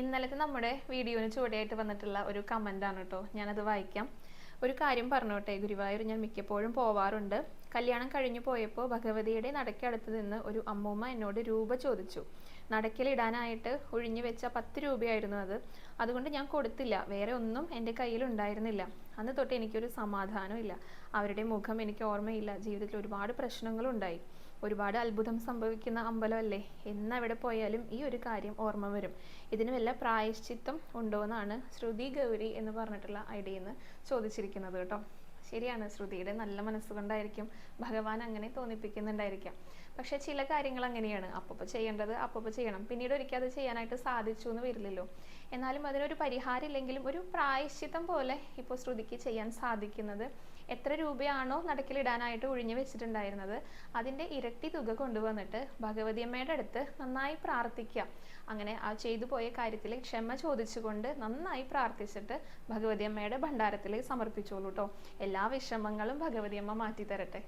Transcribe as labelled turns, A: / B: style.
A: ഇന്നലത്തെ നമ്മുടെ വീഡിയോന് ചുവടെയായിട്ട് വന്നിട്ടുള്ള ഒരു കമന്റ് ആണ് കേട്ടോ. ഞാനത് വായിക്കാം. ഒരു കാര്യം പറഞ്ഞോട്ടെ ഗുരുവായൂർ ഞാൻ മിക്കപ്പോഴും പോവാറുണ്ട്. കല്യാണം കഴിഞ്ഞു പോയപ്പോൾ ഭഗവതിയുടെ നടക്കടുത്ത് നിന്ന് ഒരു അമ്മൂമ്മ എന്നോട് രൂപ ചോദിച്ചു. നടക്കിലിടാനായിട്ട് ഒഴിഞ്ഞു വെച്ച പത്ത് രൂപയായിരുന്നു അത്. അതുകൊണ്ട് ഞാൻ കൊടുത്തില്ല. വേറെ ഒന്നും എന്റെ കയ്യിൽ ഉണ്ടായിരുന്നില്ല. അന്ന് തൊട്ട് എനിക്കൊരു സമാധാനമില്ല അവരുടെ മുഖം എനിക്ക് ഓർമ്മയില്ല. ജീവിതത്തിൽ ഒരുപാട് പ്രശ്നങ്ങളുണ്ടായി. ഒരുപാട് അത്ഭുതം സംഭവിക്കുന്ന അമ്പലമല്ലേ? എന്നവിടെ പോയാലും ഈ ഒരു കാര്യം ഓർമ്മ വരും. ഇതിന് വല്ല പ്രായശ്ചിത്തം ഉണ്ടോ എന്നാണ് ശ്രുതി ഗൗരി എന്ന് പറഞ്ഞിട്ടുള്ള ഐഡിയിൽ നിന്ന് ചോദിച്ചിരിക്കുന്നത് കേട്ടോ. ശരിയാണ്. ശ്രുതിയുടെ നല്ല മനസ്സുകൊണ്ടായിരിക്കും ഭഗവാൻ അങ്ങനെ തോന്നിപ്പിക്കുന്നുണ്ടായിരിക്കാം. പക്ഷെ ചില കാര്യങ്ങൾ അങ്ങനെയാണ്. അപ്പപ്പോൾ ചെയ്യേണ്ടത് അപ്പപ്പോൾ ചെയ്യണം. പിന്നീട് ഒരിക്കൽ അത് ചെയ്യാനായിട്ട് സാധിച്ചു എന്ന് വരില്ലല്ലോ. എന്നാലും അതിനൊരു പരിഹാരം ഇല്ലെങ്കിലും ഒരു പ്രായശ്ചിത്തം പോലെ ഇപ്പോൾ ശ്രുതിക്ക് ചെയ്യാൻ സാധിക്കുന്നത് എത്ര രൂപയാണോ നടക്കിലിടാനായിട്ട് ഒഴിഞ്ഞു വെച്ചിട്ടുണ്ടായിരുന്നത്. അതിന്റെ ഇരട്ടി തുക കൊണ്ടുവന്നിട്ട് ഭഗവതി അമ്മയുടെ അടുത്ത് നന്നായി പ്രാർത്ഥിക്കുക. അങ്ങനെ ആ ചെയ്തു പോയ കാര്യത്തിൽ ക്ഷമ ചോദിച്ചുകൊണ്ട് നന്നായി പ്രാർത്ഥിച്ചിട്ട് ഭഗവതി അമ്മയുടെ ഭണ്ഡാരത്തിൽ സമർപ്പിച്ചോളൂ കേട്ടോ എല്ലാ വിഷമങ്ങളും ഭഗവതിയമ്മ മാറ്റി തരട്ടെ